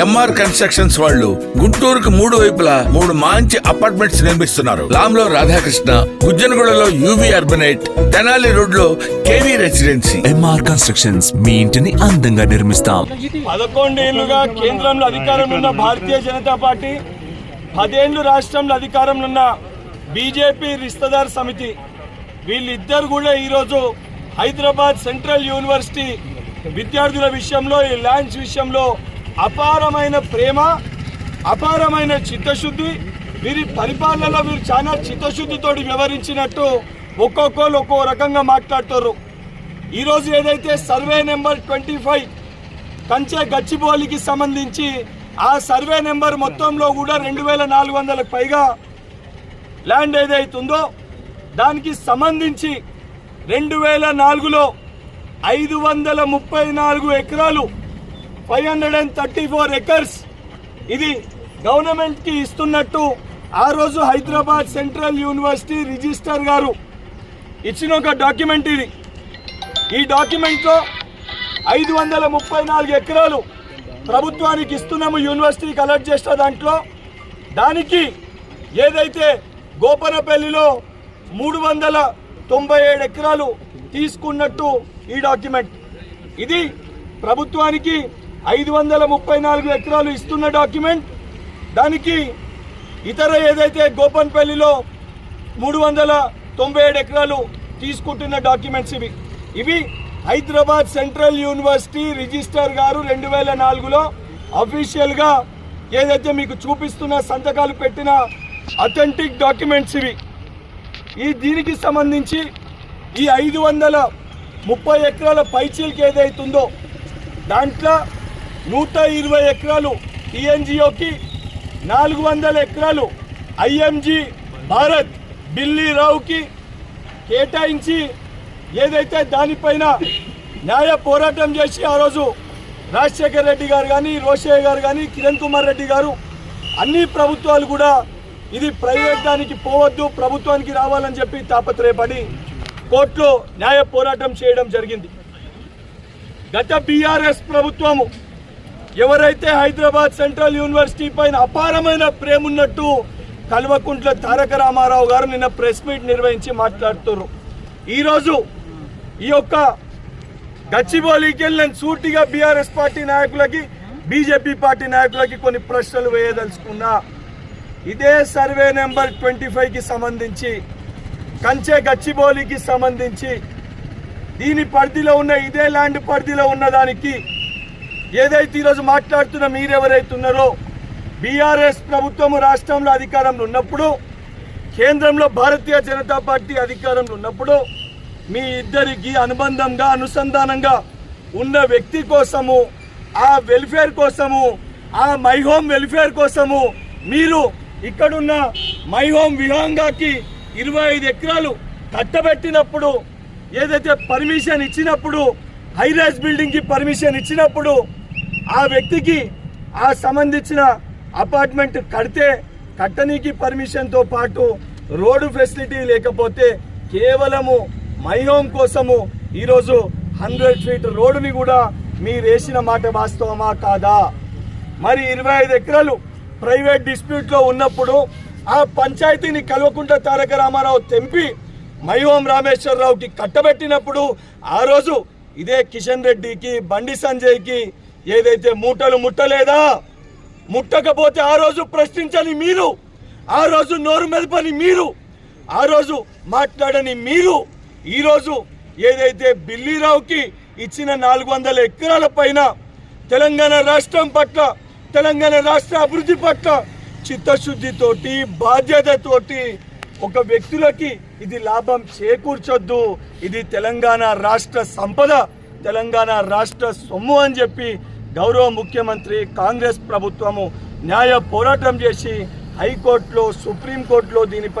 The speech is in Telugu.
ఎంఆర్ కన్స్ట్రక్షన్స్ వాళ్ళు గుంటూరుకు మూడు వైపులా మూడు మంచి అపార్ట్మెంట్స్ నిర్మిస్తున్నారు. లాంలో రాధాకృష్ణ గుజ్జనగూడలో యూవి అర్బనైట్ తెనాలి రోడ్లో కేవీ రెసిడెన్సీ ఎంఆర్ కన్స్ట్రక్షన్స్ మీ ఇంటిని అందంగా నిర్మిస్తాం. పదకొండేళ్ళుగా కేంద్రంలో అధికారంలో ఉన్న భారతీయ జనతా పార్టీ పదేళ్ళు రాష్ట్రంలో అధికారంలో ఉన్న బీజేపీ రిస్తదార్ సమితి. వీళ్ళిద్దరు కూడా ఈరోజు హైదరాబాద్ సెంట్రల్ యూనివర్సిటీ విద్యార్థుల విషయంలో ఈ ల్యాండ్స్ విషయంలో అపారమైన ప్రేమ అపారమైన చిత్తశుద్ధి. వీరి పరిపాలనలో వీరు చాలా చిత్తశుద్ధితోటి వ్యవహరించినట్టు ఒక్కొక్కరు ఒక్కో రకంగా మాట్లాడుతారు. ఈరోజు ఏదైతే సర్వే నెంబర్ ట్వంటీ ఫైవ్ కంచె గచ్చిబౌలికి సంబంధించి ఆ సర్వే నెంబర్ మొత్తంలో కూడా రెండు వేల నాలుగు వందలకు పైగా ల్యాండ్ ఏదైతుందో దానికి సంబంధించి రెండు వేల నాలుగులో ఐదు వందల ముప్పై నాలుగు ఎకరాలు five hundred and thirty four acres. ఇది గవర్నమెంట్కి ఇస్తున్నట్టు ఆ రోజు హైదరాబాద్ సెంట్రల్ యూనివర్సిటీ రిజిస్టర్ గారు ఇచ్చిన ఒక డాక్యుమెంట్ ఇది. ఈ డాక్యుమెంట్లో ఐదు వందల ముప్పై నాలుగు ఎకరాలు ప్రభుత్వానికి ఇస్తున్నాము యూనివర్సిటీకి అలర్ట్ చేసిన దాంట్లో. దానికి ఏదైతే గోపనపల్లిలో మూడు వందల తొంభై ఏడు ఎకరాలు తీసుకున్నట్టు ఈ డాక్యుమెంట్. ఇది ప్రభుత్వానికి ఐదు వందల ముప్పై నాలుగు ఎకరాలు ఇస్తున్న డాక్యుమెంట్. దానికి ఇతర ఏదైతే గోపన్పల్లిలో మూడు వందల తొంభై ఏడు ఎకరాలు తీసుకుంటున్న డాక్యుమెంట్స్ ఇవి. ఇవి హైదరాబాద్ సెంట్రల్ యూనివర్సిటీ రిజిస్టర్ గారు రెండు వేల నాలుగులో అఫీషియల్గా ఏదైతే మీకు చూపిస్తున్న సంతకాలు పెట్టిన అథెంటిక్ డాక్యుమెంట్స్ ఇవి. ఈ దీనికి సంబంధించి ఈ ఐదు వందల ముప్పై ఎకరాల పైచీలకి ఏదైతుందో దాంట్లో నూట ఇరవై ఎకరాలు టీఎన్జిఓకి నాలుగు వందల ఎకరాలు ఐఎంజి భారత్ బిల్లీ రావుకి కేటాయించి ఏదైతే దానిపైన న్యాయ పోరాటం చేసి ఆ రోజు రాజశేఖర్ రెడ్డి గారు కానీ రోషయ్య గారు కానీ కిరణ్ కుమార్ రెడ్డి గారు అన్ని ప్రభుత్వాలు కూడా ఇది ప్రైవేట్ దానికి పోవద్దు ప్రభుత్వానికి రావాలని చెప్పి తాపత్రయపడి కోర్టులో న్యాయ పోరాటం చేయడం జరిగింది. గత బీఆర్ఎస్ ప్రభుత్వము ఎవరైతే హైదరాబాద్ సెంట్రల్ యూనివర్సిటీ పైన అపారమైన ప్రేమ ఉన్నట్టు కల్వకుంట్ల తారక రామారావు గారు నిన్న ప్రెస్ మీట్ నిర్వహించి మాట్లాడుతున్నారు. ఈరోజు ఈ యొక్క గచ్చిబౌలికి నేను సూటిగా బీఆర్ఎస్ పార్టీ నాయకులకి బీజేపీ పార్టీ నాయకులకి కొన్ని ప్రశ్నలు వేయదలుచుకున్నా. ఇదే సర్వే నెంబర్ ట్వంటీ ఫైవ్కి సంబంధించి కంచె గచ్చిబౌలికి సంబంధించి దీని పరిధిలో ఉన్న ఇదే ల్యాండ్ పరిధిలో ఉన్నదానికి ఏదైతే ఈరోజు మాట్లాడుతున్న మీరెవరైతే ఉన్నారో బీఆర్ఎస్ ప్రభుత్వము రాష్ట్రంలో అధికారంలో ఉన్నప్పుడు కేంద్రంలో భారతీయ జనతా పార్టీ అధికారంలో ఉన్నప్పుడు మీ ఇద్దరికి అనుబంధంగా అనుసంధానంగా ఉన్న వ్యక్తి కోసము ఆ వెల్ఫేర్ కోసము ఆ మై హోమ్ వెల్ఫేర్ కోసము మీరు ఇక్కడున్న మై హోమ్ విహంగాకి ఇరవై ఐదు ఎకరాలు కట్టబెట్టినప్పుడు ఏదైతే పర్మిషన్ ఇచ్చినప్పుడు హైరాజ్ బిల్డింగ్కి పర్మిషన్ ఇచ్చినప్పుడు ఆ వ్యక్తికి ఆ సంబంధించిన అపార్ట్మెంట్ కడితే కట్టనీకి పర్మిషన్తో పాటు రోడ్డు ఫెసిలిటీ లేకపోతే కేవలము మై హోమ్ కోసము ఈరోజు హండ్రెడ్ ఫీట్ రోడ్డుని కూడా మీరు వేసిన మాట వాస్తవమా కాదా? మరి ఇరవై ఐదు ఎకరాలు ప్రైవేట్ డిస్ప్యూట్లో ఉన్నప్పుడు ఆ పంచాయతీని కల్వకుంట్ల తారక రామారావు తెంపి మైహోం రామేశ్వరరావుకి కట్టబెట్టినప్పుడు ఆ రోజు ఇదే కిషన్ రెడ్డికి బండి సంజయ్కి ఏదైతే మూటలు ముట్టలేదా? ముట్టకపోతే ఆ రోజు ప్రశ్నించని మీరు ఆ రోజు నోరు మెదపని మీరు ఆ రోజు మాట్లాడని మీరు ఈరోజు ఏదైతే బిల్లీరావుకి ఇచ్చిన నాలుగు వందల ఎకరాల పైన తెలంగాణ రాష్ట్రం పట్ల తెలంగాణ రాష్ట్ర అభివృద్ధి పట్ల చిత్తశుద్ధితోటి బాధ్యతతోటి ఒక వ్యక్తులకి ఇది లాభం చేకూర్చొద్దు. ఇది తెలంగాణ రాష్ట్ర సంపద తెలంగాణ రాష్ట్ర సొమ్ము అని చెప్పి గౌరవ ముఖ్యమంత్రి కాంగ్రెస్ ప్రభుత్వము న్యాయ పోరాటం చేసి హైకోర్టులో సుప్రీంకోర్టులో దీనిపై